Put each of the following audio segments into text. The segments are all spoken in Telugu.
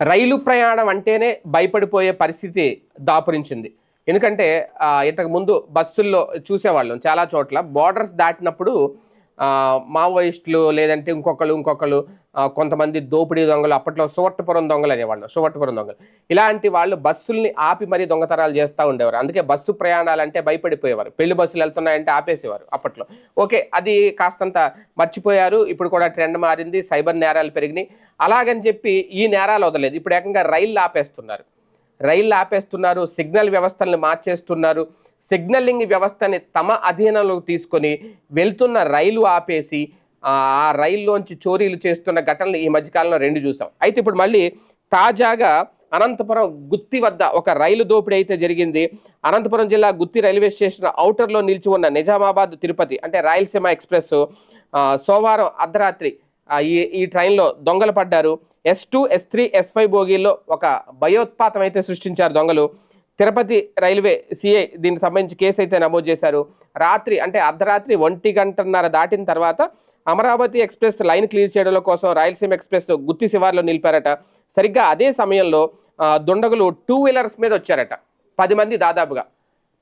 రైలు ప్రయాణం అంటేనే భయపడిపోయే పరిస్థితి దాపురించింది. ఎందుకంటే ఇంతకుముందు ముందు బస్సుల్లో చూసేవాళ్ళం చాలా చోట్ల. బార్డర్స్ దాటినప్పుడు మావోయిస్టులు లేదంటే ఇంకొకళ్ళు ఇంకొకరు కొంతమంది దోపిడీ దొంగలు అప్పట్లో సువర్టపురం దొంగలు అనేవాళ్ళు సువర్టపురం దొంగలు. ఇలాంటి వాళ్ళు బస్సుల్ని ఆపి మరీ దొంగతనాలు చేస్తూ ఉండేవారు. అందుకే బస్సు ప్రయాణాలంటే భయపడిపోయేవారు. పెళ్ళి బస్సులు వెళ్తున్నాయంటే ఆపేసేవారు అప్పట్లో. ఓకే అది కాస్తంత మర్చిపోయారు. ఇప్పుడు కూడా ట్రెండ్ మారింది. సైబర్ నేరాలు పెరిగినాయి. అలాగని చెప్పి ఈ నేరాలు వదలేదు ఇప్పుడు ఏకంగా రైళ్ళు ఆపేస్తున్నారు. రైళ్ళు ఆపేస్తున్నారు సిగ్నల్ వ్యవస్థల్ని మార్చేస్తున్నారు. సిగ్నలింగ్ వ్యవస్థని తమ అధీనంలోకి తీసుకొని వెళ్తున్న రైలు ఆపేసి ఆ రైల్లోంచి చోరీలు చేస్తున్న ఘటనలు ఈ మధ్యకాలంలో రెండు చూసాం. అయితే ఇప్పుడు మళ్ళీ తాజాగా అనంతపురం గుత్తి వద్ద ఒక రైలు దోపిడీ అయితే జరిగింది. అనంతపురం జిల్లా గుత్తి రైల్వే స్టేషన్ అవుటర్లో నిలిచి ఉన్న నిజామాబాద్ తిరుపతి అంటే రాయలసీమ ఎక్స్ప్రెస్ సోమవారం అర్ధరాత్రి ఈ ఈ ట్రైన్లో దొంగలు పడ్డారు. S two S three S five బోగీల్లో ఒక భయోత్పాతం అయితే సృష్టించారు దొంగలు. తిరుపతి రైల్వే సిఐ దీనికి సంబంధించి కేసు అయితే నమోదు చేశారు. రాత్రి అంటే అర్ధరాత్రి ఒంటి గంటన్నర దాటిన తర్వాత అమరావతి ఎక్స్ప్రెస్ లైన్ క్లియర్ చేయడం కోసం రాయలసీమ ఎక్స్ప్రెస్ గుత్తి శివార్లో నిలిపారట. సరిగ్గా అదే సమయంలో దుండగులు టూ వీలర్స్ మీద వచ్చారట. పది మంది దాదాపుగా.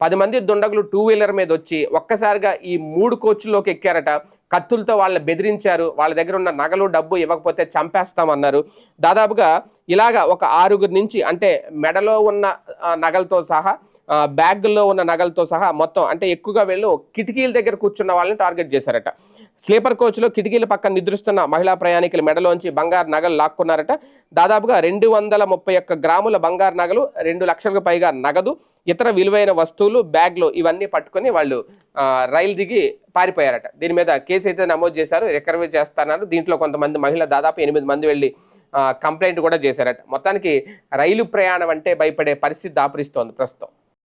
పది మంది దుండగులు టూ వీలర్ మీద వచ్చి ఒక్కసారిగా ఈ మూడు కోచ్ల్లోకి ఎక్కారట. కత్తులతో వాళ్ళని బెదిరించారు. వాళ్ళ దగ్గర ఉన్న నగలు డబ్బు ఇవ్వకపోతే చంపేస్తామన్నారు. దాదాపుగా ఇలాగా ఒక ఆరుగురు నుంచి అంటే మెడలో ఉన్న నగలతో సహా బ్యాగ్లో బ్యాగుల్లో ఉన్న నగలతో సహా మొత్తం అంటే ఎక్కువగా వెళ్ళు కిటికీల దగ్గర కూర్చున్న వాళ్ళని టార్గెట్ చేశారట. స్లీపర్ కోచ్లో కిటికీల పక్కన నిద్రిస్తున్న మహిళా ప్రయాణికుల మెడలోంచి బంగారు నగలు లాక్కున్నారట. దాదాపుగా రెండు వందల ముప్పై ఒక్క గ్రాముల బంగారు నగలు రెండు లక్షలకు పైగా నగదు ఇతర విలువైన వస్తువులు బ్యాగ్లు ఇవన్నీ పట్టుకొని వాళ్ళు రైలు దిగి పారిపోయారట. దీని మీద కేసు అయితే నమోదు చేశారు రికవరీ చేస్తున్నారు. దీంట్లో కొంతమంది మహిళ దాదాపు ఎనిమిది మంది వెళ్ళి కంప్లైంట్ కూడా చేశారట. మొత్తానికి రైలు ప్రయాణం అంటే భయపడే పరిస్థితి దాపురిస్తోంది ప్రస్తుతం.